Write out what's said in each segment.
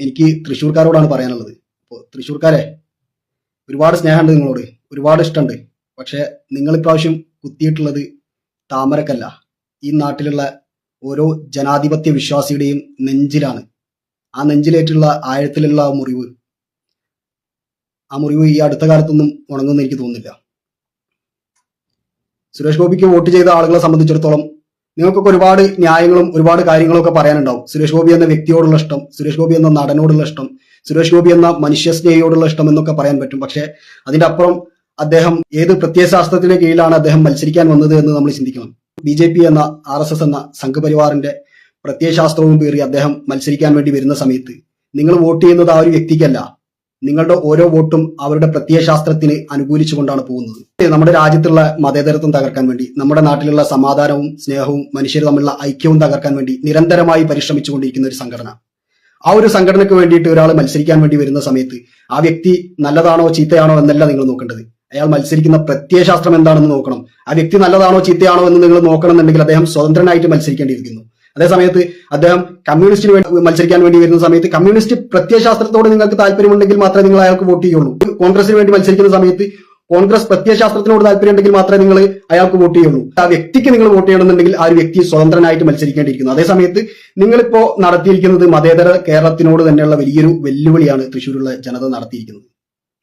എനിക്ക് തൃശ്ശൂർക്കാരോടാണ് പറയാനുള്ളത്. അപ്പോൾ തൃശ്ശൂർക്കാരെ ഒരുപാട് സ്നേഹമുണ്ട് നിങ്ങളോട്. ഒരുപാട് ഇഷ്ടമുണ്ട്. പക്ഷെ നിങ്ങൾ ഇപ്രാവശ്യം കുത്തിയിട്ടുള്ളത് താമരക്കല്ല. ഈ നാട്ടിലുള്ള ഓരോ ജനാധിപത്യ വിശ്വാസിയുടെയും നെഞ്ചിലാണ്. ആ നെഞ്ചിലേറ്റുള്ള ആഴത്തിലുള്ള ആ മുറിവ്. ആ മുറിവ് ഈ അടുത്ത കാലത്തൊന്നും ഉണങ്ങുമെന്ന് എനിക്ക് തോന്നുന്നില്ല. സുരേഷ് ഗോപിക്ക് വോട്ട് ചെയ്ത ആളുകളെ സംബന്ധിച്ചിടത്തോളം നിങ്ങൾക്കൊക്കെ ഒരുപാട് ന്യായങ്ങളും ഒരുപാട് കാര്യങ്ങളും ഒക്കെ പറയാനുണ്ടാവും. സുരേഷ് ഗോപി എന്ന വ്യക്തിയോടുള്ള ഇഷ്ടം സുരേഷ് ഗോപി എന്ന നടനോടുള്ള ഇഷ്ടം സുരേഷ് ഗോപി എന്ന മനുഷ്യസ്നേഹിയോടുള്ള ഇഷ്ടം എന്നൊക്കെ പറയാൻ പറ്റും. പക്ഷെ അതിന്റെ അപ്പുറം അദ്ദേഹം ഏത് പ്രത്യയശാസ്ത്രത്തിന്റെ കീഴിലാണ് അദ്ദേഹം മത്സരിക്കാൻ വന്നത് എന്ന് നമ്മൾ ചിന്തിക്കണം. ബി ജെ പി എന്ന ആർ എസ് എസ് എന്ന സംഘപരിവാറിന്റെ പ്രത്യയശാസ്ത്രവും പേറി അദ്ദേഹം മത്സരിക്കാൻ വേണ്ടി വരുന്ന സമയത്ത് നിങ്ങൾ വോട്ട് ചെയ്യുന്നത് ആ ഒരു വ്യക്തിക്കല്ല. നിങ്ങളുടെ ഓരോ വോട്ടും അവരുടെ പ്രത്യയശാസ്ത്രത്തിന് അനുകൂലിച്ചുകൊണ്ടാണ് പോകുന്നത്. നമ്മുടെ രാജ്യത്തുള്ള മതേതരത്വം തകർക്കാൻ വേണ്ടി നമ്മുടെ നാട്ടിലുള്ള സമാധാനവും സ്നേഹവും മനുഷ്യർ തമ്മിലുള്ള ഐക്യവും തകർക്കാൻ വേണ്ടി നിരന്തരമായി പരിശ്രമിച്ചുകൊണ്ടിരിക്കുന്ന ഒരു സംഘടന. ആ ഒരു സംഘടനയ്ക്ക് വേണ്ടിയിട്ട് ഒരാൾ മത്സരിക്കാൻ വേണ്ടി വരുന്ന സമയത്ത് ആ വ്യക്തി നല്ലതാണോ ചീത്തയാണോ എന്നല്ല നിങ്ങൾ നോക്കേണ്ടത്. അയാൾ മത്സരിക്കുന്ന പ്രത്യയശാസ്ത്രം എന്താണെന്ന് നോക്കണം. ആ വ്യക്തി നല്ലതാണോ ചീത്തയാണോ എന്ന് നിങ്ങൾ നോക്കണമെന്നുണ്ടെങ്കിൽ അദ്ദേഹം സ്വതന്ത്രനായിട്ട് മത്സരിക്കേണ്ടിയിരിക്കുന്നു. അതേസമയത്ത് അദ്ദേഹം കമ്മ്യൂണിസ്റ്റിന് വേണ്ടി മത്സരിക്കാൻ വേണ്ടി വരുന്ന സമയത്ത് കമ്മ്യൂണിസ്റ്റ് പ്രത്യയശാസ്ത്രത്തോട് നിങ്ങൾക്ക് താല്പര്യമുണ്ടെങ്കിൽ മാത്രമേ നിങ്ങൾ അയാൾക്ക് വോട്ട് ചെയ്യുള്ളൂ. കോൺഗ്രസിന് വേണ്ടി മത്സരിക്കുന്ന സമയത്ത് കോൺഗ്രസ് പ്രത്യയശാസ്ത്രത്തിനോട് താല്പര്യം ഉണ്ടെങ്കിൽ മാത്രമേ നിങ്ങൾ അയാൾക്ക് വോട്ട് ചെയ്യുള്ളൂ. ആ വ്യക്തിക്ക് നിങ്ങൾ വോട്ട് ചെയ്യണമെന്നുണ്ടെങ്കിൽ ആ ഒരു വ്യക്തി സ്വതന്ത്രനായിട്ട് മത്സരിക്കേണ്ടിയിരിക്കുന്നു. അതേസമയത്ത് നിങ്ങളിപ്പോ നടത്തിയിരിക്കുന്നത് മതേതര കേരളത്തിനോട് തന്നെയുള്ള വലിയൊരു വെല്ലുവിളിയാണ് തൃശ്ശൂരുള്ള ജനത നടത്തിയിരിക്കുന്നത്.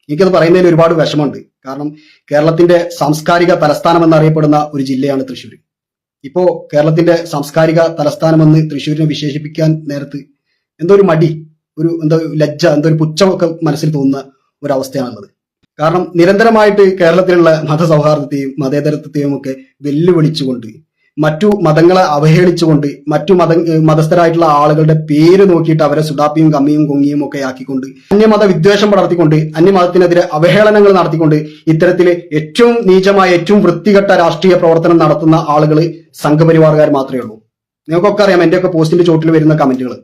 എനിക്കത് പറയുന്നതിൽ ഒരുപാട് വിഷമമുണ്ട്. കാരണം കേരളത്തിന്റെ സാംസ്കാരിക തലസ്ഥാനം എന്നറിയപ്പെടുന്ന ഒരു ജില്ലയാണ് തൃശ്ശൂർ ഇപ്പോ കേരളത്തിന്റെ സാംസ്കാരിക തലസ്ഥാനമെന്ന് തൃശ്ശൂരിനെ വിശേഷിപ്പിക്കാൻ നേരത്ത് എന്തോ ഒരു മടി ഒരു എന്തോ ലജ്ജ എന്തോ ഒരു പുച്ഛമൊക്കെ മനസ്സിൽ തോന്നുന്ന ഒരവസ്ഥയാണുള്ളത്. കാരണം നിരന്തരമായിട്ട് കേരളത്തിലുള്ള മതസൗഹാർദ്ദത്തെയും മതേതരത്വത്തെയും ഒക്കെ വെല്ലുവിളിച്ചുകൊണ്ട് മറ്റു മതങ്ങളെ അവഹേളിച്ചുകൊണ്ട് മറ്റു മത മതസ്ഥരായിട്ടുള്ള ആളുകളുടെ പേര് നോക്കിയിട്ട് അവരെ സുഡാപ്പിയും കമ്മിയും കൊങ്ങിയും ഒക്കെ ആക്കിക്കൊണ്ട് അന്യമത വിദ്വേഷം പടർത്തിക്കൊണ്ട് അന്യമതത്തിനെതിരെ അവഹേളനങ്ങൾ നടത്തിക്കൊണ്ട് ഇത്തരത്തിലെ ഏറ്റവും നീചമായ ഏറ്റവും വൃത്തികെട്ട രാഷ്ട്രീയ പ്രവർത്തനം നടത്തുന്ന ആളുകൾ സംഘപരിവാറുകാർ മാത്രമേ ഉള്ളൂ. നിങ്ങൾക്കൊക്കെ അറിയാം എന്റെയൊക്കെ പോസ്റ്റിന്റെ ചോട്ടിൽ വരുന്ന കമന്റുകൾ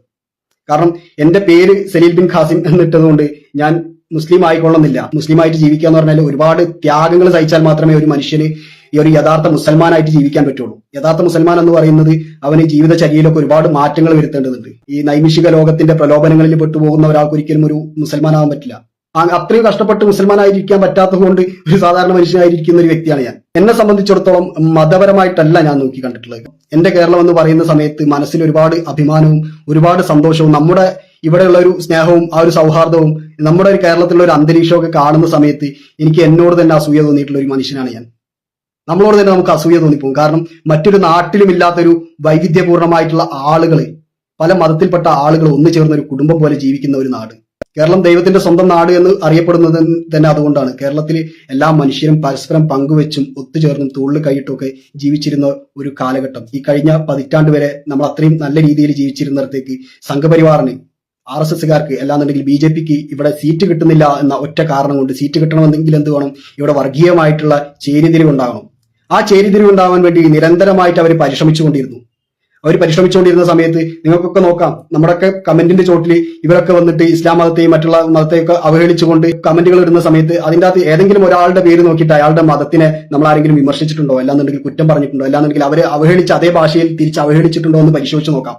കാരണം എന്റെ പേര് സലീൽ ബിൻ ഖാസിം എന്നിട്ടതുകൊണ്ട് ഞാൻ മുസ്ലിം ആയിക്കൊള്ളുന്നില്ല മുസ്ലിമായിട്ട് ജീവിക്കുക എന്ന് പറഞ്ഞാൽ ഒരുപാട് ത്യാഗങ്ങൾ സഹിച്ചാൽ മാത്രമേ ഒരു മനുഷ്യന് ഈ ഒരു യഥാർത്ഥ മുസൽമാനായിട്ട് ജീവിക്കാൻ പറ്റുള്ളൂ. യഥാർത്ഥ മുസൽമാൻ എന്ന് പറയുന്നത് അവന് ജീവിതചര്യയിലൊക്കെ ഒരുപാട് മാറ്റങ്ങൾ വരുത്തേണ്ടതുണ്ട്. ഈ നൈമിഷിക ലോകത്തിന്റെ പ്രലോഭനങ്ങളിൽ പെട്ടുപോകുന്ന ഒരാൾക്ക് ഒരിക്കലും ഒരു മുസൽമാനാവാൻ പറ്റില്ല. അത്രയും കഷ്ടപ്പെട്ട് മുസൽമാനായിരിക്കാൻ പറ്റാത്തത് കൊണ്ട് ഒരു സാധാരണ മനുഷ്യനായിരിക്കുന്ന ഒരു വ്യക്തിയാണ് ഞാൻ. എന്നെ സംബന്ധിച്ചിടത്തോളം മതപരമായിട്ടല്ല ഞാൻ നോക്കി കണ്ടിട്ടുള്ളത്. എന്റെ കേരളം എന്ന് പറയുന്ന സമയത്ത് മനസ്സിൽ ഒരുപാട് അഭിമാനവും ഒരുപാട് സന്തോഷവും നമ്മുടെ ഇവിടെയുള്ള ഒരു സ്നേഹവും ആ ഒരു സൗഹാർദ്ദവും നമ്മുടെ ഒരു കേരളത്തിലുള്ള ഒരു അന്തരീക്ഷമൊക്കെ കാണുന്ന സമയത്ത് എനിക്ക് എന്നോട് തന്നെ അസൂയ തോന്നിയിട്ടുള്ള ഒരു മനുഷ്യനാണ് ഞാൻ. നമ്മളോട് തന്നെ നമുക്ക് അസൂയ തോന്നിപ്പോകും. കാരണം മറ്റൊരു നാട്ടിലും ഇല്ലാത്തൊരു വൈവിധ്യപൂർണമായിട്ടുള്ള ആളുകൾ പല മതത്തിൽപ്പെട്ട ആളുകൾ ഒന്നു ചേർന്ന ഒരു കുടുംബം പോലെ ജീവിക്കുന്ന ഒരു നാട്. കേരളം ദൈവത്തിന്റെ സ്വന്തം നാട് എന്ന് അറിയപ്പെടുന്നത് തന്നെ അതുകൊണ്ടാണ്. കേരളത്തിൽ എല്ലാ മനുഷ്യരും പരസ്പരം പങ്കുവെച്ചും ഒത്തുചേർന്നും തോളിൽ കൈയിട്ടുമൊക്കെ ജീവിച്ചിരുന്ന ഒരു കാലഘട്ടം. ഈ കഴിഞ്ഞ പതിറ്റാണ്ട് വരെ നമ്മൾ അത്രയും നല്ല രീതിയിൽ ജീവിച്ചിരുന്നിടത്തേക്ക് സംഘപരിവാറിന് ആർ എസ് എസ്സുകാർക്ക് അല്ലാന്നുണ്ടെങ്കിൽ ബി ജെ പിക്ക് ഇവിടെ സീറ്റ് കിട്ടുന്നില്ല എന്ന ഒറ്റ കാരണം കൊണ്ട് സീറ്റ് കിട്ടണമെന്നെങ്കിൽ എന്ത് വേണം? ഇവിടെ വർഗീയമായിട്ടുള്ള ചേരിതിരിവ് ഉണ്ടാകണം. ആ ചേരിതിരിവ് ഉണ്ടാവാൻ വേണ്ടി നിരന്തരമായിട്ട് അവർ പരിശ്രമിച്ചുകൊണ്ടിരുന്നു. അവർ പരിശ്രമിച്ചുകൊണ്ടിരുന്ന സമയത്ത് നിങ്ങൾക്കൊക്കെ നോക്കാം. നമ്മുടെയൊക്കെ കമന്റിന്റെ ചോട്ടിൽ ഇവരൊക്കെ വന്നിട്ട് ഇസ്ലാം മതത്തെയും മറ്റുള്ള മതത്തെയൊക്കെ അവഹേളിച്ചുകൊണ്ട് കമന്റുകൾ ഇടുന്ന സമയത്ത് അതിന്റെ അകത്ത് ഏതെങ്കിലും ഒരാളുടെ പേര് നോക്കിയിട്ട് അയാളുടെ മതത്തിനെ നമ്മൾ ആരെങ്കിലും വിമർശിച്ചിട്ടുണ്ടോ? അല്ലാന്നുണ്ടെങ്കിൽ കുറ്റം പറഞ്ഞിട്ടുണ്ടോ? അല്ലാന്നുണ്ടെങ്കിൽ അവരെ അവഹേളിച്ച് അതേ ഭാഷയിൽ തിരിച്ച് അവഹേളിച്ചിട്ടുണ്ടോ എന്ന് പരിശോധിച്ച് നോക്കാം.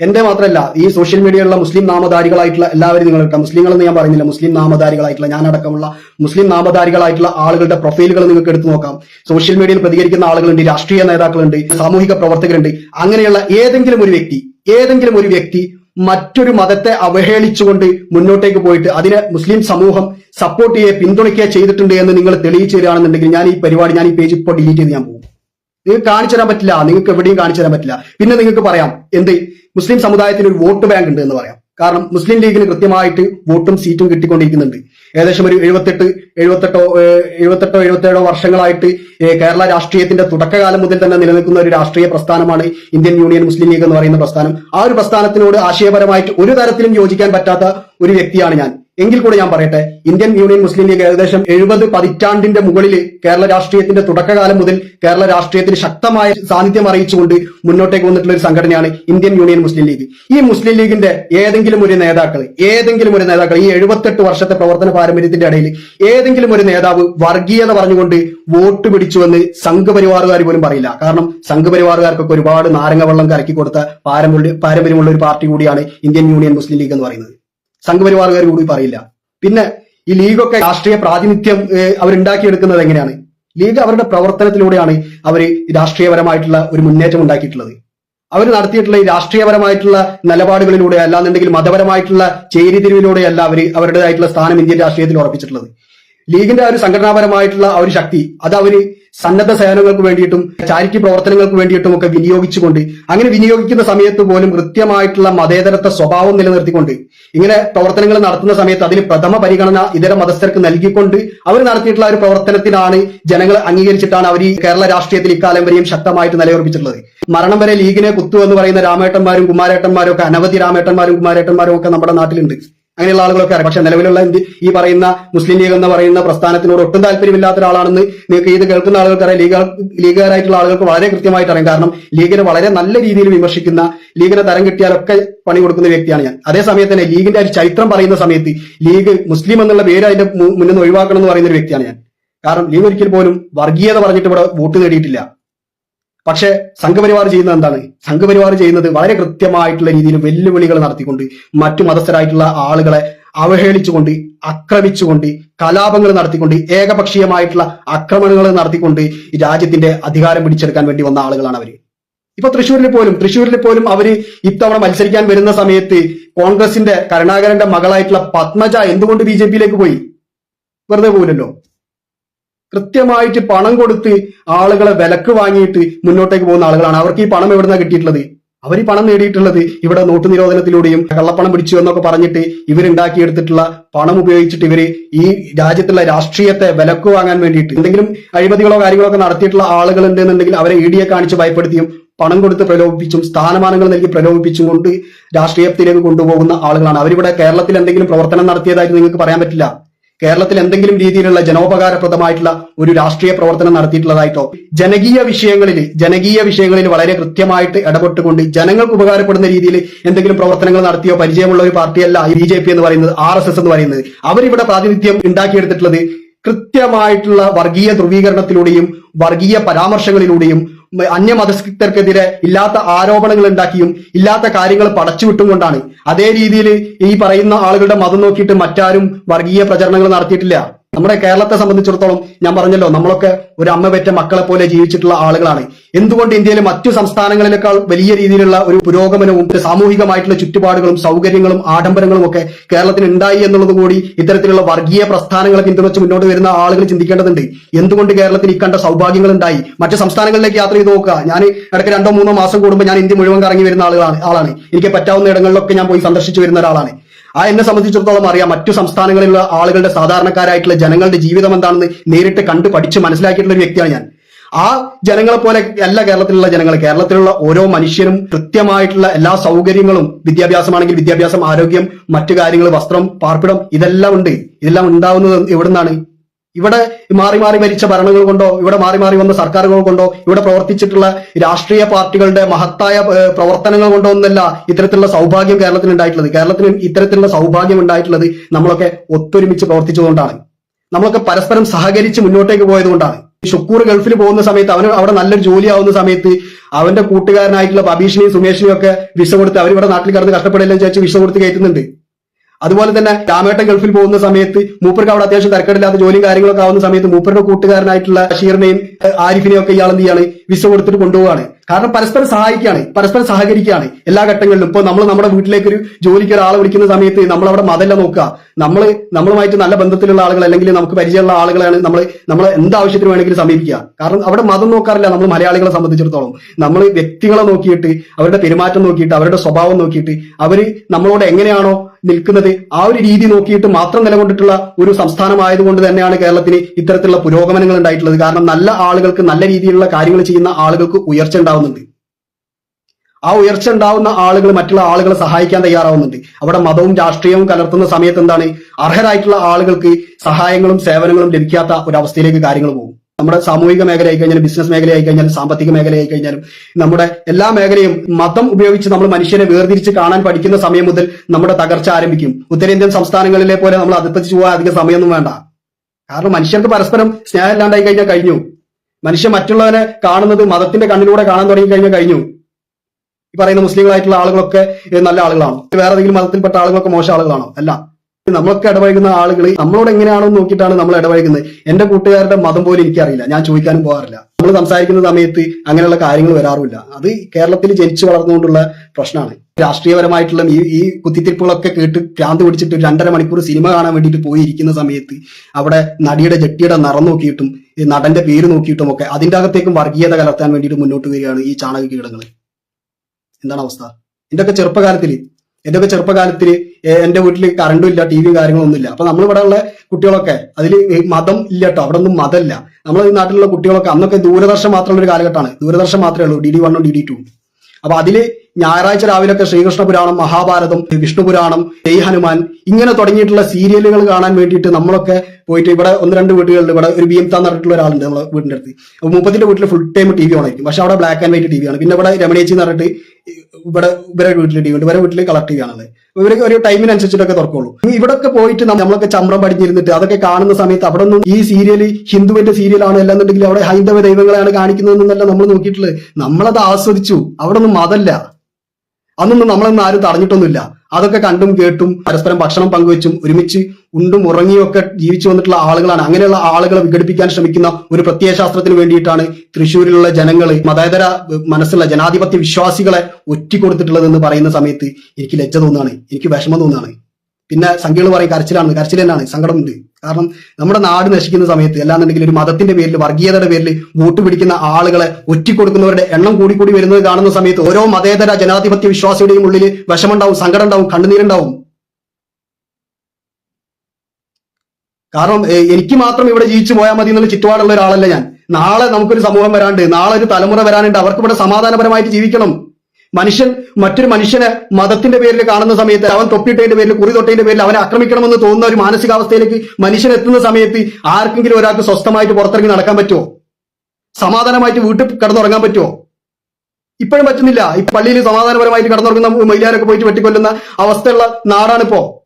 എന്റെ മാത്രമല്ല ഈ സോഷ്യൽ മീഡിയയിലുള്ള മുസ്ലിം നാമധാരികളായിട്ടുള്ള എല്ലാവരും നിങ്ങൾ കേട്ടോ മുസ്ലിങ്ങൾ എന്ന് ഞാൻ പറയുന്നില്ല മുസ്ലിം നാമധാരികളായിട്ടുള്ള ഞാനടക്കമുള്ള മുസ്ലിം നാമധാരികളായിട്ടുള്ള ആളുകളുടെ പ്രൊഫൈലുകൾ നിങ്ങൾക്ക് എടുത്തു നോക്കാം. സോഷ്യൽ മീഡിയയിൽ പ്രതികരിക്കുന്ന ആളുകളുണ്ട് രാഷ്ട്രീയ നേതാക്കളുണ്ട് സാമൂഹിക പ്രവർത്തകരുണ്ട്. അങ്ങനെയുള്ള ഏതെങ്കിലും ഒരു വ്യക്തി ഏതെങ്കിലും ഒരു വ്യക്തി മറ്റൊരു മതത്തെ അവഹേളിച്ചുകൊണ്ട് മുന്നോട്ടേക്ക് പോയിട്ട് അതിനെ മുസ്ലിം സമൂഹം സപ്പോർട്ട് ചെയ്യുക പിന്തുണയ്ക്കുക ചെയ്തിട്ടുണ്ട് എന്ന് നിങ്ങൾ തെളിയിച്ചു തരികയാണെന്നുണ്ടെങ്കിൽ ഞാൻ ഈ പരിപാടി ഞാൻ ഈ പേജ് ഇപ്പോൾ ഡിലീറ്റ് ചെയ്ത് ഞാൻ പോകും. നിങ്ങൾക്ക് കാണിച്ചു തരാൻ പറ്റില്ല നിങ്ങൾക്ക് എവിടെയും കാണിച്ചു തരാൻ പറ്റില്ല. പിന്നെ നിങ്ങൾക്ക് പറയാം എന്ത്? മുസ്ലിം സമുദായത്തിന് ഒരു വോട്ട് ബാങ്ക് ഉണ്ട് എന്ന് പറയാം. കാരണം മുസ്ലിം ലീഗിന് കൃത്യമായിട്ട് വോട്ടും സീറ്റും കിട്ടിക്കൊണ്ടിരിക്കുന്നുണ്ട്. ഏകദേശം ഒരു എഴുപത്തെട്ട് എഴുപത്തെട്ടോ എഴുപത്തെട്ടോ എഴുപത്തേഴോ വർഷങ്ങളായിട്ട് കേരള രാഷ്ട്രീയത്തിന്റെ തുടക്കകാലം മുതൽ തന്നെ നിലനിൽക്കുന്ന ഒരു രാഷ്ട്രീയ പ്രസ്ഥാനമാണ് ഇന്ത്യൻ യൂണിയൻ മുസ്ലിം ലീഗ് എന്ന് പറയുന്ന പ്രസ്ഥാനം. ആ ഒരു പ്രസ്ഥാനത്തിനോട് ആശയപരമായിട്ട് ഒരു തരത്തിലും യോജിക്കാൻ പറ്റാത്ത ഒരു വ്യക്തിയാണ് ഞാൻ. എങ്കിൽ കൂടെ ഞാൻ പറയട്ടെ ഇന്ത്യൻ യൂണിയൻ മുസ്ലിം ലീഗ് ഏകദേശം എഴുപത് പതിറ്റാണ്ടിന്റെ മുകളിൽ കേരള രാഷ്ട്രീയത്തിന്റെ തുടക്കകാലം മുതൽ കേരള രാഷ്ട്രീയത്തിന് ശക്തമായ സാന്നിധ്യം അറിയിച്ചുകൊണ്ട് മുന്നോട്ടേക്ക് വന്നിട്ടുള്ള ഒരു സംഘടനയാണ് ഇന്ത്യൻ യൂണിയൻ മുസ്ലിം ലീഗ്. ഈ മുസ്ലിം ലീഗിന്റെ ഏതെങ്കിലും ഒരു നേതാക്കൾ ഏതെങ്കിലും ഒരു നേതാക്കൾ ഈ എഴുപത്തെട്ട് വർഷത്തെ പ്രവർത്തന പാരമ്പര്യത്തിന്റെ ഇടയിൽ ഏതെങ്കിലും ഒരു നേതാവ് വർഗീയത പറഞ്ഞുകൊണ്ട് വോട്ട് പിടിച്ചുവെന്ന് സംഘപരിവാറുകാർ പോലും പറയില്ല. കാരണം സംഘപരിവാറുകാർക്കൊക്കെ ഒരുപാട് നാരങ്ങ വെള്ളം കലക്കി കൊടുത്ത പാരമ്പര്യ പാരമ്പര്യമുള്ള ഒരു പാർട്ടി കൂടിയാണ് ഇന്ത്യൻ യൂണിയൻ മുസ്ലിം ലീഗ് എന്ന് പറയുന്നത്. സംഘപരിവാറുകാർ കൂടി പറയില്ല. പിന്നെ ഈ ലീഗൊക്കെ രാഷ്ട്രീയ പ്രാതിനിധ്യം അവരുണ്ടാക്കിയെടുക്കുന്നത് എങ്ങനെയാണ്? ലീഗ് അവരുടെ പ്രവർത്തനത്തിലൂടെയാണ് അവർ രാഷ്ട്രീയപരമായിട്ടുള്ള ഒരു മുന്നേറ്റം ഉണ്ടാക്കിയിട്ടുള്ളത്. അവർ നടത്തിയിട്ടുള്ള ഈ രാഷ്ട്രീയപരമായിട്ടുള്ള നിലപാടുകളിലൂടെ അല്ലാന്നുണ്ടെങ്കിൽ മതപരമായിട്ടുള്ള ചേരിതിരിവിലൂടെയല്ല അവർ അവരുടേതായിട്ടുള്ള സ്ഥാനം ഇന്ത്യൻ രാഷ്ട്രീയത്തിൽ ഉറപ്പിച്ചിട്ടുള്ളത്. ലീഗിന്റെ ഒരു സംഘടനാപരമായിട്ടുള്ള ഒരു ശക്തി അത് അവർ സന്നദ്ധ സേവനങ്ങൾക്ക് വേണ്ടിയിട്ടും ചാരിറ്റി പ്രവർത്തനങ്ങൾക്ക് വേണ്ടിയിട്ടും ഒക്കെ വിനിയോഗിച്ചുകൊണ്ട് അങ്ങനെ വിനിയോഗിക്കുന്ന സമയത്ത് പോലും കൃത്യമായിട്ടുള്ള മതേതരത്വ സ്വഭാവം നിലനിർത്തിക്കൊണ്ട് ഇങ്ങനെ പ്രവർത്തനങ്ങൾ നടത്തുന്ന സമയത്ത് അതിന് പ്രഥമ പരിഗണന ഇതര മതസ്ഥർക്ക് നൽകിക്കൊണ്ട് അവർ നടത്തിയിട്ടുള്ള ഒരു പ്രവർത്തനത്തിനാണ് ജനങ്ങൾ അംഗീകരിച്ചിട്ടാണ് അവർ ഈ കേരള രാഷ്ട്രീയത്തിൽ ഇക്കാലം വരെയും ശക്തമായിട്ട് നിലയുറപ്പിച്ചിട്ടുള്ളത്. മരണം വരെ ലീഗിനെ കുത്തു എന്ന് പറയുന്ന രാമേട്ടന്മാരും കുമാരേട്ടന്മാരും ഒക്കെ അനവധി രാമേട്ടന്മാരും കുമാരേട്ടന്മാരും ഒക്കെ നമ്മുടെ നാട്ടിലുണ്ട്. അങ്ങനെയുള്ള ആളുകളൊക്കെ അറിയാം പക്ഷെ നിലവിലുള്ള ഈ പറയുന്ന മുസ്ലിം ലീഗ് എന്ന് പറയുന്ന പ്രസ്ഥാനത്തിനോട് ഒട്ടും താല്പര്യമില്ലാത്ത ഒരാളാണെന്ന് നിങ്ങൾക്ക് ഇത് കേൾക്കുന്ന ആളുകൾക്ക് അറിയാം ലീഗ് ലീഗുകാരായിട്ടുള്ള ആളുകൾക്ക് വളരെ കൃത്യമായിട്ട് അറിയാം. കാരണം ലീഗിനെ വളരെ നല്ല രീതിയിൽ വിമർശിക്കുന്ന ലീഗിനെ തരം കിട്ടിയാലൊക്കെ പണി കൊടുക്കുന്ന വ്യക്തിയാണ് ഞാൻ. അതേ സമയത്ത് തന്നെ ലീഗിന്റെ ഒരു ചരിത്രം പറയുന്ന സമയത്ത് ലീഗ് മുസ്ലിം എന്നുള്ള പേര് അതിന്റെ മുന്നിൽ നിന്ന് ഒഴിവാക്കണം എന്ന് പറയുന്ന ഒരു വ്യക്തിയാണ് ഞാൻ. കാരണം ലീഗ് ഒരിക്കൽ പോലും വർഗീയത പറഞ്ഞിട്ട് ഇവിടെ വോട്ട് നേടിയിട്ടില്ല. പക്ഷെ സംഘപരിവാർ ചെയ്യുന്നത് എന്താണ്? സംഘപരിവാർ ചെയ്യുന്നത് വളരെ കൃത്യമായിട്ടുള്ള രീതിയിൽ വെല്ലുവിളികൾ നടത്തിക്കൊണ്ട് മറ്റു മതസ്ഥരായിട്ടുള്ള ആളുകളെ അവഹേളിച്ചുകൊണ്ട് ആക്രമിച്ചുകൊണ്ട് കലാപങ്ങൾ നടത്തിക്കൊണ്ട് ഏകപക്ഷീയമായിട്ടുള്ള ആക്രമണങ്ങൾ നടത്തിക്കൊണ്ട് രാജ്യത്തിന്റെ അധികാരം പിടിച്ചെടുക്കാൻ വേണ്ടി വന്ന ആളുകളാണ് അവർ. ഇപ്പൊ തൃശ്ശൂരിൽ പോലും തൃശ്ശൂരിൽ പോലും അവർ ഇത്തവണ മത്സരിക്കാൻ വരുന്ന സമയത്ത് കോൺഗ്രസിന്റെ കരുണാകരന്റെ മകളായിട്ടുള്ള പത്മജ എന്തുകൊണ്ട് ബി പോയി? വെറുതെ പോയില്ലല്ലോ കൃത്യമായിട്ട് പണം കൊടുത്ത് ആളുകളെ വിലക്ക് വാങ്ങിയിട്ട് മുന്നോട്ടേക്ക് പോകുന്ന ആളുകളാണ്. അവർക്ക് ഈ പണം എവിടെന്നാണ് കിട്ടിയിട്ടുള്ളത്? അവർ ഈ പണം നേടിയിട്ടുള്ളത് ഇവിടെ നോട്ട് നിരോധനത്തിലൂടെയും കള്ളപ്പണം പിടിച്ചു എന്നൊക്കെ പറഞ്ഞിട്ട് ഇവരുണ്ടാക്കിയെടുത്തിട്ടുള്ള പണം ഉപയോഗിച്ചിട്ട് ഇവർ ഈ രാജ്യത്തുള്ള രാഷ്ട്രീയത്തെ വിലക്ക് വാങ്ങാൻ വേണ്ടിയിട്ട് എന്തെങ്കിലും അഴിമതികളോ കാര്യങ്ങളോ ഒക്കെ നടത്തിയിട്ടുള്ള ആളുകൾ ഉണ്ടെന്നുണ്ടെങ്കിൽ അവരെ ഇ ഡിയെ കാണിച്ച് ഭയപ്പെടുത്തിയും പണം കൊടുത്ത് പ്രലോഭിപ്പിച്ചും സ്ഥാനമാനങ്ങൾ നൽകി പ്രലോഭിപ്പിച്ചും കൊണ്ട് രാഷ്ട്രീയത്തിലേക്ക് കൊണ്ടുപോകുന്ന ആളുകളാണ്. അവരിവിടെ കേരളത്തിൽ എന്തെങ്കിലും പ്രവർത്തനം നടത്തിയതായിട്ട് നിങ്ങൾക്ക് പറയാൻ പറ്റില്ല. കേരളത്തിൽ എന്തെങ്കിലും രീതിയിലുള്ള ജനോപകാരപ്രദമായിട്ടുള്ള ഒരു രാഷ്ട്രീയ പ്രവർത്തനം നടത്തിയിട്ടുള്ളതായിട്ടോ? ജനകീയ വിഷയങ്ങളിൽ ജനകീയ വിഷയങ്ങളിൽ വളരെ കൃത്യമായിട്ട് ഇടപെട്ടുകൊണ്ട് ജനങ്ങൾക്ക് ഉപകാരപ്പെടുന്ന രീതിയിൽ എന്തെങ്കിലും പ്രവർത്തനങ്ങൾ നടത്തിയോ പരിചയമുള്ള ഒരു പാർട്ടിയല്ല ബി ജെ പി എന്ന് പറയുന്നത് ആർ എസ് എസ് എന്ന് പറയുന്നത്. അവരിവിടെ പ്രാതിനിധ്യം ഉണ്ടാക്കിയെടുത്തിട്ടുള്ളത് കൃത്യമായിട്ടുള്ള വർഗീയ ധ്രുവീകരണത്തിലൂടെയും വർഗീയ പരാമർശങ്ങളിലൂടെയും അന്യമതസ്ഥർക്കെതിരെ ഇല്ലാത്ത ആരോപണങ്ങൾ ഉണ്ടാക്കിയും ഇല്ലാത്ത കാര്യങ്ങൾ പടച്ചുവിട്ടും കൊണ്ടാണ്. അതേ രീതിയിൽ ഈ പറയുന്ന ആളുകളുടെ മതം നോക്കിയിട്ട് മറ്റാരും വർഗീയ പ്രചരണങ്ങൾ നടത്തിയിട്ടില്ല. നമ്മുടെ കേരളത്തെ സംബന്ധിച്ചിടത്തോളം ഞാൻ പറഞ്ഞല്ലോ നമ്മളൊക്കെ ഒരു അമ്മ പെറ്റ മക്കളെ പോലെ ജീവിച്ചിട്ടുള്ള ആളുകളാണ്. എന്തുകൊണ്ട് ഇന്ത്യയിലെ മറ്റു സംസ്ഥാനങ്ങളിലേക്കാൾ വലിയ രീതിയിലുള്ള ഒരു പുരോഗമനവും സാമൂഹികമായിട്ടുള്ള ചുറ്റുപാടുകളും സൗകര്യങ്ങളും ആഡംബരങ്ങളും ഒക്കെ കേരളത്തിന് ഉണ്ടായി എന്നുള്ളത് കൂടി ഇത്തരത്തിലുള്ള വർഗീയ പ്രസ്ഥാനങ്ങളെ പിന്തുണച്ച് മുന്നോട്ട് വരുന്ന ആളുകൾ ചിന്തിക്കേണ്ടതുണ്ട്. എന്തുകൊണ്ട് കേരളത്തിന് ഇക്കണ്ട സൗഭാഗ്യങ്ങൾ ഉണ്ടായി? മറ്റു സംസ്ഥാനങ്ങളിലേക്ക് യാത്ര ചെയ്ത് നോക്കുക. ഞാൻ ഇടയ്ക്ക് രണ്ടോ മൂന്നോ മാസം കൂടുമ്പോൾ ഞാൻ ഇന്ത്യ മുഴുവൻ കറങ്ങി വരുന്ന ആളുകളാണ് ആളാണ്. എനിക്ക് പറ്റാവുന്ന ഇടങ്ങളിലൊക്കെ ഞാൻ പോയി സന്ദർശിച്ചു വരുന്ന ഒരാളാണ്. ആ എന്നെ സംബന്ധിച്ചിടത്തോളം അറിയാം മറ്റു സംസ്ഥാനങ്ങളിലുള്ള ആളുകളുടെ സാധാരണക്കാരായിട്ടുള്ള ജനങ്ങളുടെ ജീവിതം എന്താണെന്ന് നേരിട്ട് കണ്ട് പഠിച്ച് മനസ്സിലാക്കിയിട്ടുള്ള ഒരു വ്യക്തിയാണ് ഞാൻ. ആ ജനങ്ങളെ പോലെ അല്ല കേരളത്തിലുള്ള ജനങ്ങൾ കേരളത്തിലുള്ള ഓരോ മനുഷ്യനും കൃത്യമായിട്ടുള്ള എല്ലാ സൗകര്യങ്ങളും വിദ്യാഭ്യാസമാണെങ്കിൽ വിദ്യാഭ്യാസം ആരോഗ്യം മറ്റു കാര്യങ്ങൾ വസ്ത്രം പാർപ്പിടം ഇതെല്ലാം ഉണ്ട്. ഇതെല്ലാം ഉണ്ടാവുന്നത് എവിടുന്നാണ്? ഇവിടെ മാറി മാറി ഭരിച്ച ഭരണങ്ങൾ കൊണ്ടോ ഇവിടെ മാറി മാറി വന്ന സർക്കാരുകൾ കൊണ്ടോ ഇവിടെ പ്രവർത്തിച്ചിട്ടുള്ള രാഷ്ട്രീയ പാർട്ടികളുടെ മഹത്തായ പ്രവർത്തനങ്ങൾ കൊണ്ടോ ഒന്നല്ല ഇത്തരത്തിലുള്ള സൗഭാഗ്യം കേരളത്തിന് ഉണ്ടായിട്ടുള്ളത്. കേരളത്തിന് ഇത്തരത്തിലുള്ള സൗഭാഗ്യം ഉണ്ടായിട്ടുള്ളത് നമ്മളൊക്കെ ഒത്തൊരുമിച്ച് പ്രവർത്തിച്ചതുകൊണ്ടാണ്. നമ്മളൊക്കെ പരസ്പരം സഹകരിച്ച് മുന്നോട്ടേക്ക് പോയതുകൊണ്ടാണ്. ഷുക്കൂർ ഗൾഫിൽ പോകുന്ന സമയത്ത് അവന് അവിടെ നല്ലൊരു ജോലി ആവുന്ന സമയത്ത് അവന്റെ കൂട്ടുകാരനായിട്ടുള്ള ബബീഷിനെയും സുമേഷിനെയും ഒക്കെ വിസ കൊടുത്ത് അവരിവിടെ നാട്ടിൽ കടന്ന് കഷ്ടപ്പെടില്ലെന്ന് ചോദിച്ച് വിസ കൊടുത്ത് കയറ്റുന്നുണ്ട്. അതുപോലെ തന്നെ രാമേട്ടൻ ഗൾഫിൽ പോകുന്ന സമയത്ത് മൂപ്പർക്ക് അവിടെ അത്യാവശ്യം തിരക്കടില്ലാത്ത ജോലിയും കാര്യങ്ങളൊക്കെ ആവുന്ന സമയത്ത് മൂപ്പരുടെ കൂട്ടുകാരനായിട്ടുള്ള ബഷീറിനെയും ആരിഫിനെയും ഒക്കെ ഇയാൾ എന്ത് ചെയ്യാണ് വിസ കൊടുത്തിട്ട് കൊണ്ടുപോവാണ്. കാരണം പരസ്പരം സഹായിക്കുകയാണ് പരസ്പരം സഹകരിക്കുകയാണ് എല്ലാ ഘട്ടങ്ങളിലും. ഇപ്പൊ നമ്മൾ നമ്മുടെ വീട്ടിലേക്ക് ഒരു ജോലിക്ക് ഒരാളെ വിളിക്കുന്ന സമയത്ത് നമ്മൾ അവിടെ മതല്ല നോക്കുക. നമ്മൾ നമ്മളുമായിട്ട് നല്ല ബന്ധത്തിലുള്ള ആളുകൾ അല്ലെങ്കിൽ നമുക്ക് പരിചയമുള്ള ആളുകളാണ് നമ്മൾ നമ്മൾ എന്ത് ആവശ്യത്തിന് വേണമെങ്കിലും സമീപിക്കുക. കാരണം അവിടെ മതം നോക്കാറില്ല നമ്മൾ മലയാളികളെ സംബന്ധിച്ചിടത്തോളം. നമ്മൾ വ്യക്തികളെ നോക്കിയിട്ട് അവരുടെ പെരുമാറ്റം നോക്കിയിട്ട് അവരുടെ സ്വഭാവം നോക്കിയിട്ട് അവർ നമ്മളോട് എങ്ങനെയാണോ നിൽക്കുന്നത് ആ ഒരു രീതി നോക്കിയിട്ട് മാത്രം നിലകൊണ്ടിട്ടുള്ള ഒരു സംസ്ഥാനമായതുകൊണ്ട് തന്നെയാണ് കേരളത്തിന് ഇത്തരത്തിലുള്ള പുരോഗമനങ്ങൾ ഉണ്ടായിട്ടുള്ളത്. കാരണം നല്ല ആളുകൾക്ക് നല്ല രീതിയിലുള്ള കാര്യങ്ങൾ ചെയ്യുന്ന ആളുകൾക്ക് ഉയർച്ച ഉണ്ടാവുന്നുണ്ട്. ആ ഉയർച്ച ഉണ്ടാവുന്ന ആളുകൾ മറ്റുള്ള ആളുകളെ സഹായിക്കാൻ തയ്യാറാവുന്നുണ്ട്. അവിടെ മതവും രാഷ്ട്രീയവും കലർത്തുന്ന സമയത്ത് എന്താണ്? അർഹരായിട്ടുള്ള ആളുകൾക്ക് സഹായങ്ങളും സേവനങ്ങളും ലഭിക്കാത്ത ഒരു അവസ്ഥയിലേക്ക് കാര്യങ്ങൾ പോകും. നമ്മുടെ സാമൂഹിക മേഖല കഴിഞ്ഞാലും ബിസിനസ് മേഖല ആയി കഴിഞ്ഞാലും സാമ്പത്തിക മേഖല ആയി കഴിഞ്ഞാലും നമ്മുടെ എല്ലാ മേഖലയും മതം ഉപയോഗിച്ച് നമ്മൾ മനുഷ്യനെ വേർതിരിച്ച് കാണാൻ പഠിക്കുന്ന സമയം മുതൽ നമ്മുടെ തകർച്ച ആരംഭിക്കും. ഉത്തരേന്ത്യൻ സംസ്ഥാനങ്ങളിലെ പോലെ നമ്മൾ അതിപ്പതിച്ച് പോകാൻ അധികം സമയമൊന്നും വേണ്ട. കാരണം മനുഷ്യർക്ക് പരസ്പരം സ്നേഹം ഇല്ലാണ്ടായി കഴിഞ്ഞാൽ കഴിഞ്ഞു. മനുഷ്യൻ മറ്റുള്ളവരെ കാണുന്നത് മതത്തിന്റെ കണ്ണിലൂടെ കാണാൻ തുടങ്ങി കഴിഞ്ഞാൽ കഴിഞ്ഞു. ഈ പറയുന്ന മുസ്ലിങ്ങളായിട്ടുള്ള ആളുകളൊക്കെ നല്ല ആളുകളാണ്. വേറെ ഏതെങ്കിലും മതത്തിൽപ്പെട്ട ആളുകളൊക്കെ മോശം ആളുകളാണോ? അല്ല. നമ്മളൊക്കെ ഇടപഴകുന്ന ആളുകൾ നമ്മളോട് എങ്ങനെയാണോ നോക്കിയിട്ടാണ് നമ്മൾ ഇടപഴകുന്നത് എന്റെ കൂട്ടുകാരുടെ മതം പോലും എനിക്കറിയില്ല. ഞാൻ ചോദിക്കാനും പോകാറില്ല. നമ്മൾ സംസാരിക്കുന്ന സമയത്ത് അങ്ങനെയുള്ള കാര്യങ്ങൾ വരാറില്ല അത് കേരളത്തിൽ ജനിച്ചു വളർന്നുകൊണ്ടുള്ള പ്രശ്നമാണ്. രാഷ്ട്രീയപരമായിട്ടുള്ള ഈ ഈ കുത്തിത്തിരിപ്പുകളൊക്കെ കേട്ട് ഭ്രാന്ത് പിടിച്ചിട്ട് രണ്ടര മണിക്കൂർ സിനിമ കാണാൻ വേണ്ടിയിട്ട് പോയിരിക്കുന്ന സമയത്ത് അവിടെ നടിയുടെ ജട്ടിയുടെ നിറം നോക്കിയിട്ടും നടന്റെ പേര് നോക്കിയിട്ടും ഒക്കെ അതിന്റെ അകത്തേക്കും വർഗീയത കലർത്താൻ വേണ്ടിയിട്ട് മുന്നോട്ട് വരികയാണ് ഈ ചാണക കീടങ്ങൾ എന്താണ് അവസ്ഥ? എന്റെയൊക്കെ ചെറുപ്പകാലത്തിൽ എന്റെയൊക്കെ ഒക്കെ ചെറുപ്പകാലത്തിൽ എന്റെ വീട്ടിൽ കറണ്ടും ഇല്ല ടി വിയും കാര്യങ്ങളൊന്നും ഇല്ല അപ്പൊ നമ്മളിവിടെ ഉള്ള കുട്ടികളൊക്കെ അതിൽ മതം ഇല്ല കേട്ടോ. അവിടെ ഒന്നും മതമില്ല നമ്മളെ നാട്ടിലുള്ള കുട്ടികളൊക്കെ അന്നൊക്കെ ദൂരദർശൻ മാത്രമുള്ള ഒരു കാലഘട്ടമാണ്. ദൂരദർശൻ മാത്രമേ ഉള്ളൂ. ഡി ഡി വണ്ണും ഡി ഡി ടു അപ്പൊ അതിൽ ഞായറാഴ്ച രാവിലെയൊക്കെ ശ്രീകൃഷ്ണ പുരാണം മഹാഭാരതം വിഷ്ണുപുരാണം ജയ് ഹനുമാൻ ഇങ്ങനെ തുടങ്ങിയിട്ടുള്ള സീരിയലുകൾ കാണാൻ വേണ്ടിയിട്ട് നമ്മളൊക്കെ പോയിട്ട് ഇവിടെ ഒന്ന് രണ്ട് വീടുകളിൽ ഇവിടെ ഒരു ബി എം താന്ന് പറഞ്ഞിട്ടുള്ള ഒരാളുണ്ട് നമ്മളെ വീടിന്റെ അടുത്ത്. മുപ്പത്തിന്റെ വീട്ടിൽ ഫുൾ ടൈം ടി വി ഓണായിരിക്കും പക്ഷെ അവിടെ black and white T V ആണ്. പിന്നെ ഇവിടെ രമണേച്ചി എന്ന് പറഞ്ഞിട്ട് ഇവിടെ ഇവരെ വീട്ടിൽ ടി വി ഉണ്ട്. ഇവരെ വീട്ടിൽ കളർ ടി വി ആണുള്ളത്. ഇവരൊക്കെ ഒരു ടൈമിനനുസരിച്ചിട്ടൊക്കെ തുറക്കുള്ളൂ. ഇവിടൊക്കെ പോയിട്ട് നമ്മളൊക്കെ ചമ്രം പടിഞ്ഞിരുന്നിട്ട് അതൊക്കെ കാണുന്ന സമയത്ത് അവിടെ ഒന്നും ഈ സീരിയൽ ഹിന്ദുവിന്റെ സീരിയലാണ് അല്ലാന്നുണ്ടെങ്കിൽ അവിടെ ഹൈന്ദവ ദൈവങ്ങളെയാണ് കാണിക്കുന്നതെന്നല്ല നമ്മൾ നോക്കിയിട്ടുള്ളത്. നമ്മളത് ആസ്വദിച്ചു. അവിടെ ഒന്നും മതല്ല. അന്നൊന്നും നമ്മളൊന്നും ആരും തടഞ്ഞിട്ടൊന്നുമില്ല. അതൊക്കെ കണ്ടും കേട്ടും പരസ്പരം ഭക്ഷണം പങ്കുവെച്ചും ഒരുമിച്ച് ഉണ്ടും ഉറങ്ങിയും ഒക്കെ ജീവിച്ചു വന്നിട്ടുള്ള ആളുകളാണ്. അങ്ങനെയുള്ള ആളുകളെ വിഘടിപ്പിക്കാൻ ശ്രമിക്കുന്ന ഒരു പ്രത്യയശാസ്ത്രത്തിന് വേണ്ടിയിട്ടാണ് തൃശ്ശൂരിലുള്ള ജനങ്ങൾ മതേതര മനസ്സുള്ള ജനാധിപത്യ വിശ്വാസികളെ ഒറ്റിക്കൊടുത്തിട്ടുള്ളത് എന്ന് പറയുന്ന സമയത്ത് എനിക്ക് ലജ്ജ തോന്നാണ് എനിക്ക് വിഷമം തോന്നാണ് പിന്നെ സംഖ്യകൾ പറയും കരച്ചിലാണ്. കരച്ചിൽ തന്നെയാണ്. സങ്കടമുണ്ട്. കാരണം നമ്മുടെ നാട് നശിക്കുന്ന സമയത്ത് അല്ലാന്നുണ്ടെങ്കിൽ ഒരു മതത്തിന്റെ പേരിൽ വർഗീയതയുടെ പേരിൽ വോട്ട് പിടിക്കുന്ന ആളുകളെ ഒറ്റിക്കൊടുക്കുന്നവരുടെ എണ്ണം കൂടി കൂടി വരുന്നത് കാണുന്ന സമയത്ത് ഓരോ മതേതര ജനാധിപത്യ വിശ്വാസിയുടെയും ഉള്ളിൽ വിഷമുണ്ടാവും സങ്കടം ഉണ്ടാവും കണ്ണുനീരുണ്ടാവും. കാരണം എനിക്ക് മാത്രം ഇവിടെ ജീവിച്ചു പോയാൽ മതി എന്നുള്ള ചുറ്റുപാടുള്ള ഒരാളല്ല ഞാൻ. നാളെ നമുക്കൊരു സമൂഹം വരാണ്ട് നാളെ ഒരു തലമുറ വരാനുണ്ട് അവർക്ക് ഇവിടെ സമാധാനപരമായിട്ട് ജീവിക്കണം. മനുഷ്യൻ മറ്റൊരു മനുഷ്യനെ മതത്തിന്റെ പേരിൽ കാണുന്ന സമയത്ത് അവൻ തൊപ്പിട്ടതിന്റെ പേരിൽ കുറി തൊട്ടതിന്റെ പേരിൽ അവനെ ആക്രമിക്കണമെന്ന് തോന്നുന്ന ഒരു മാനസികാവസ്ഥയിലേക്ക് മനുഷ്യൻ എത്തുന്ന സമയത്ത് ആർക്കെങ്കിലും ഒരാൾക്ക് സ്വസ്ഥമായിട്ട് പുറത്തിറങ്ങി നടക്കാൻ പറ്റുമോ സമാധാനമായിട്ട് വീട്ടിൽ കിടന്നുറങ്ങാൻ പറ്റുമോ ഇപ്പോഴും പറ്റുന്നില്ല. ഈ പള്ളിയിൽ സമാധാനപരമായിട്ട് കിടന്നുറങ്ങുന്ന മൈലാരൊക്കെ പോയിട്ട് വെട്ടിക്കൊല്ലുന്ന അവസ്ഥയുള്ള നാടാണിപ്പോ.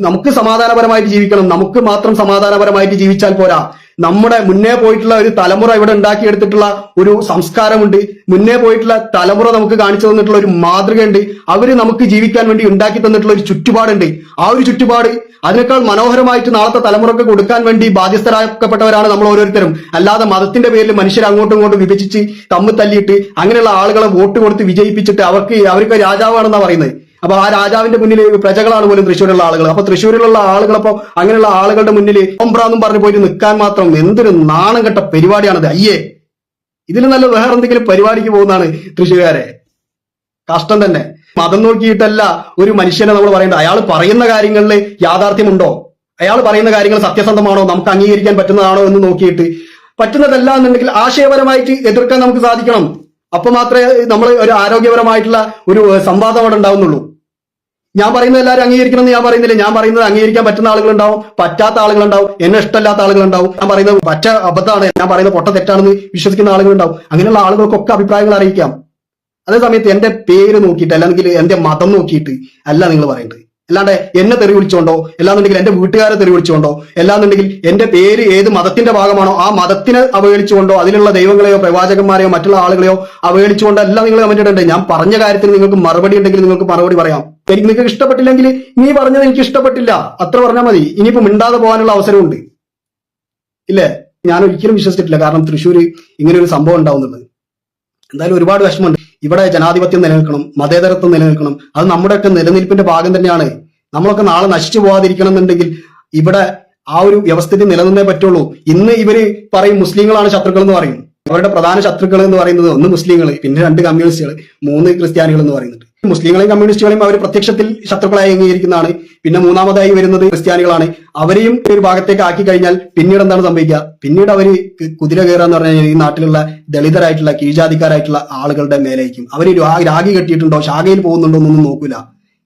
നമുക്ക് സമാധാനപരമായിട്ട് ജീവിക്കണം. നമുക്ക് മാത്രം സമാധാനപരമായിട്ട് ജീവിച്ചാൽ പോരാ. നമ്മുടെ മുന്നേ പോയിട്ടുള്ള ഒരു തലമുറ ഇവിടെ ഉണ്ടാക്കിയെടുത്തിട്ടുള്ള ഒരു സംസ്കാരമുണ്ട്. മുന്നേ പോയിട്ടുള്ള തലമുറ നമുക്ക് കാണിച്ചു തന്നിട്ടുള്ള ഒരു മാതൃകയുണ്ട്. അവർ നമുക്ക് ജീവിക്കാൻ വേണ്ടി ഉണ്ടാക്കി തന്നിട്ടുള്ള ഒരു ചുറ്റുപാടുണ്ട്. ആ ഒരു ചുറ്റുപാട് അതിനേക്കാൾ മനോഹരമായിട്ട് നാളത്തെ തലമുറയ്ക്ക് കൊടുക്കാൻ വേണ്ടി ബാധ്യസ്ഥരാക്കപ്പെട്ടവരാണ് നമ്മൾ ഓരോരുത്തരും. അല്ലാതെ മതത്തിന്റെ പേരിൽ മനുഷ്യർ അങ്ങോട്ടും ഇങ്ങോട്ടും വിഭജിച്ച് തമ്മിൽ തല്ലിയിട്ട് അങ്ങനെയുള്ള ആളുകളെ വോട്ട് കൊടുത്ത് വിജയിപ്പിച്ചിട്ട് അവർക്ക് അവർക്ക് രാജാവാണെന്നാണ് പറയുന്നത്. അപ്പൊ ആ രാജാവിന്റെ മുന്നിൽ പ്രജകളാണ് പോലും തൃശ്ശൂരുള്ള ആളുകൾ. അപ്പൊ തൃശ്ശൂരിലുള്ള ആളുകൾ അപ്പൊ അങ്ങനെയുള്ള ആളുകളുടെ മുന്നിൽ ഒമ്പ്രാന്നും പറഞ്ഞു പോയിട്ട് നിൽക്കാൻ മാത്രം എന്തൊരു നാണം കെട്ട പരിപാടിയാണത്. അയ്യേ ഇതിൽ നല്ല വേറെ എന്തെങ്കിലും പരിപാടിക്ക് പോകുന്നതാണ് തൃശ്ശൂരുകാരെ. കഷ്ടം തന്നെ. മതം നോക്കിയിട്ടല്ല ഒരു മനുഷ്യനെ നമ്മൾ പറയേണ്ടത്. അയാൾ പറയുന്ന കാര്യങ്ങളിൽ യാഥാർത്ഥ്യമുണ്ടോ? അയാൾ പറയുന്ന കാര്യങ്ങൾ സത്യസന്ധമാണോ? നമുക്ക് അംഗീകരിക്കാൻ പറ്റുന്നതാണോ എന്ന് നോക്കിയിട്ട്. പറ്റുന്നതല്ല എന്നുണ്ടെങ്കിൽ ആശയപരമായിട്ട് എതിർക്കാൻ നമുക്ക് സാധിക്കണം. അപ്പൊ മാത്രമേ നമ്മൾ ഒരു ആരോഗ്യപരമായിട്ടുള്ള ഒരു സംവാദം അവിടെ ഉണ്ടാവുന്നുള്ളൂ. ഞാൻ പറയുന്നത് എല്ലാവരും അംഗീകരിക്കണം എന്ന് ഞാൻ പറയുന്നില്ല. ഞാൻ പറയുന്നത് അംഗീകരിക്കാൻ പറ്റുന്ന ആളുകളുണ്ടാവും പറ്റാത്ത ആളുകളുണ്ടാവും എന്നെ ഇഷ്ടമല്ലാത്ത ആളുകളുണ്ടാവും. ഞാൻ പറയുന്നത് പറ്റ അബദ്ധമാണ്. ഞാൻ പറയുന്നത് പൊട്ട തെറ്റാണെന്ന് വിശ്വസിക്കുന്ന ആളുകളുണ്ടാവും. അങ്ങനെയുള്ള ആളുകൾക്കൊക്കെ അഭിപ്രായങ്ങൾ അറിയിക്കാം. അതേ സമയത്ത് എന്റെ പേര് നോക്കിയിട്ട് അല്ലെങ്കിൽ എന്റെ മതം നോക്കിയിട്ട് അല്ല നിങ്ങൾ പറയേണ്ടത്. അല്ലാണ്ട് എന്നെ തെറി വിളിച്ചോണ്ടോ? അല്ലാന്നുണ്ടെങ്കിൽ എന്റെ വീട്ടുകാരെ തെറി വിളിച്ചോണ്ടോ? അല്ലാന്നുണ്ടെങ്കിൽ എന്റെ പേര് ഏത് മതത്തിന്റെ ഭാഗമാണോ ആ മതത്തിനെ അവഹേളിച്ചുകൊണ്ടോ അതിലുള്ള ദൈവങ്ങളെയോ പ്രവാചകന്മാരെയോ മറ്റുള്ള ആളുകളെയോ അവഹേളിച്ചുകൊണ്ടോ എല്ലാം നിങ്ങൾ കമന്റ് ഇടണ്ടേ? ഞാൻ പറഞ്ഞ കാര്യത്തിൽ നിങ്ങൾക്ക് മറുപടി ഉണ്ടെങ്കിൽ നിങ്ങൾക്ക് മറുപടി പറയാം. എനിക്ക് നിങ്ങൾക്ക് ഇഷ്ടപ്പെട്ടില്ലെങ്കിൽ നീ പറഞ്ഞത് എനിക്ക് ഇഷ്ടപ്പെട്ടില്ല. അത്ര പറഞ്ഞാൽ മതി. ഇനിയിപ്പോ മിണ്ടാതെ പോകാനുള്ള അവസരമുണ്ട്. ഇല്ലേ? ഞാൻ ഒരിക്കലും വിശ്വസിച്ചിട്ടില്ല. കാരണം തൃശ്ശൂർ ഇങ്ങനെ ഒരു സംഭവം ഉണ്ടാവുന്നുള്ളത് എന്തായാലും ഒരുപാട് വിഷമമുണ്ട്. ഇവിടെ ജനാധിപത്യം നിലനിൽക്കണം മതേതരത്വം നിലനിൽക്കണം. അത് നമ്മുടെയൊക്കെ നിലനിൽപ്പിന്റെ ഭാഗം തന്നെയാണ്. നമ്മളൊക്കെ നാളെ നശിച്ചു പോകാതിരിക്കണം എന്നുണ്ടെങ്കിൽ ഇവിടെ ആ ഒരു വ്യവസ്ഥിതി നിലനിന്നേ പറ്റുള്ളൂ. ഇന്ന് ഇവർ പറയും മുസ്ലിങ്ങളാണ് ശത്രുക്കൾ എന്ന് പറയും. അവരുടെ പ്രധാന ശത്രുക്കൾ എന്ന് പറയുന്നത് ഒന്ന് മുസ്ലിങ്ങൾ പിന്നെ രണ്ട് കമ്മ്യൂണിസ്റ്റുകൾ മൂന്ന് ക്രിസ്ത്യാനികൾ എന്ന് പറയുന്നുണ്ട്. മുസ്ലിങ്ങളെയും കമ്മ്യൂണിസ്റ്റുകളെയും അവർ പ്രത്യക്ഷത്തിൽ ശത്രുക്കളായി അംഗീകരിക്കുന്നതാണ്. പിന്നെ മൂന്നാമതായി വരുന്നത് ക്രിസ്ത്യാനികളാണ്. അവരെയും ഒരു ഭാഗത്തേക്ക് ആക്കി കഴിഞ്ഞാൽ പിന്നീട് എന്താണ് സംഭവിക്കുക? പിന്നീട് അവർ കുതിര കയറാന്ന് പറഞ്ഞു ഈ നാട്ടിലുള്ള ദളിതരായിട്ടുള്ള കീഴ്ജാതിക്കാരായിട്ടുള്ള ആളുകളുടെ മേലേക്കും അവർ രാഗി കെട്ടിയിട്ടുണ്ടോ? ശാഖയിൽ പോകുന്നുണ്ടോ എന്നൊന്നും നോക്കില്ല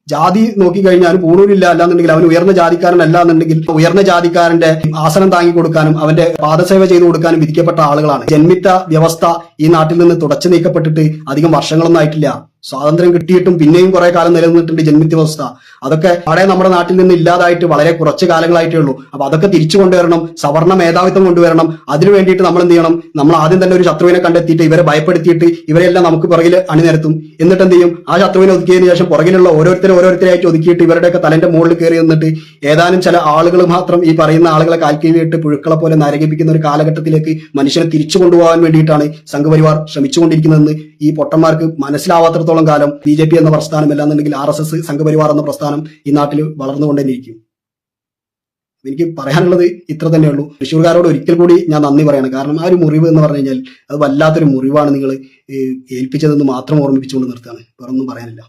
ജാതി നോക്കിക്കഴിഞ്ഞാൽ പൂണൂരില്ല അല്ലാന്നുണ്ടെങ്കിൽ അവൻ ഉയർന്ന ജാതിക്കാരനല്ല എന്നുണ്ടെങ്കിൽ ഉയർന്ന ജാതിക്കാരന്റെ ആസനം താങ്ങി കൊടുക്കാനും അവന്റെ പാദസേവ ചെയ്തു കൊടുക്കാനും വിധിക്കപ്പെട്ട ആളുകളാണ്. ജന്മിത്ത വ്യവസ്ഥ ഈ നാട്ടിൽ നിന്ന് തുടച്ചു നീക്കപ്പെട്ടിട്ട് അധികം വർഷങ്ങളൊന്നും ആയിട്ടില്ല. സ്വാതന്ത്ര്യം കിട്ടിയിട്ടും പിന്നെയും കുറെ കാലം നിലനിന്നിട്ടുണ്ട് ജന്മിത്യവസ്ഥ. അതൊക്കെ അവിടെ നമ്മുടെ നാട്ടിൽ നിന്ന് ഇല്ലാതായിട്ട് വളരെ കുറച്ച് കാലങ്ങളായിട്ടേ ഉള്ളൂ. അപ്പൊ അതൊക്കെ തിരിച്ചു കൊണ്ടുവരണം സവർണ മേധാവിത്വം കൊണ്ടുവരണം. അതിനു വേണ്ടിയിട്ട് നമ്മൾ എന്ത് ചെയ്യണം? നമ്മൾ ആദ്യം തന്നെ ഒരു ശത്രുവിനെ കണ്ടെത്തിയിട്ട് ഇവരെ ഭയപ്പെടുത്തിയിട്ട് ഇവരെല്ലാം നമുക്ക് പുറകിൽ അണിനിരത്തും. എന്നിട്ട് എന്ത് ചെയ്യും? ആ ശത്രുവിനെ ഒതുക്കിയതിനു ശേഷം പുറകിലുള്ള ഓരോരുത്തരെ ഓരോരുത്തരായിട്ട് ഒതുക്കിയിട്ട് ഇവരുടെയൊക്കെ തലന്റെ മുകളിൽ കയറി നിന്നിട്ട് ഏതാനും ചില ആളുകൾ മാത്രം ഈ പറയുന്ന ആളുകളെ കാൽക്കീഴിയിട്ട് പുഴുക്കളെ പോലെ നരകിപ്പിക്കുന്ന ഒരു കാലഘട്ടത്തിലേക്ക് മനുഷ്യനെ തിരിച്ചു കൊണ്ടുപോകാൻ വേണ്ടിയിട്ടാണ് സംഘപരിവാർ ശ്രമിച്ചുകൊണ്ടിരിക്കുന്നതെന്ന് ഈ പൊട്ടന്മാർക്ക് മനസ്സിലാവാത്തടത്തോളം കാലം ബി ജെ പി എന്ന പ്രസ്ഥാനം അല്ലാന്നുണ്ടെങ്കിൽ ആർ എസ് എസ് സംഘപരിവാർ എന്ന പ്രസ്ഥാനം ഈ നാട്ടിൽ വളർന്നുകൊണ്ടേയിരിക്കും. എനിക്ക് പറയാനുള്ളത് ഇത്ര തന്നെയുള്ളൂ. തൃശ്ശൂർക്കാരോട് ഒരിക്കൽ കൂടി ഞാൻ നന്ദി പറയാണ്. കാരണം ആ ഒരു മുറിവ് എന്ന് പറഞ്ഞു കഴിഞ്ഞാൽ അത് വല്ലാത്തൊരു മുറിവാണ് നിങ്ങൾ ഏൽപ്പിച്ചതെന്ന് മാത്രം ഓർമ്മിപ്പിച്ചുകൊണ്ട് നിർത്തുകയാണ്. വേറൊന്നും പറയാനില്ല.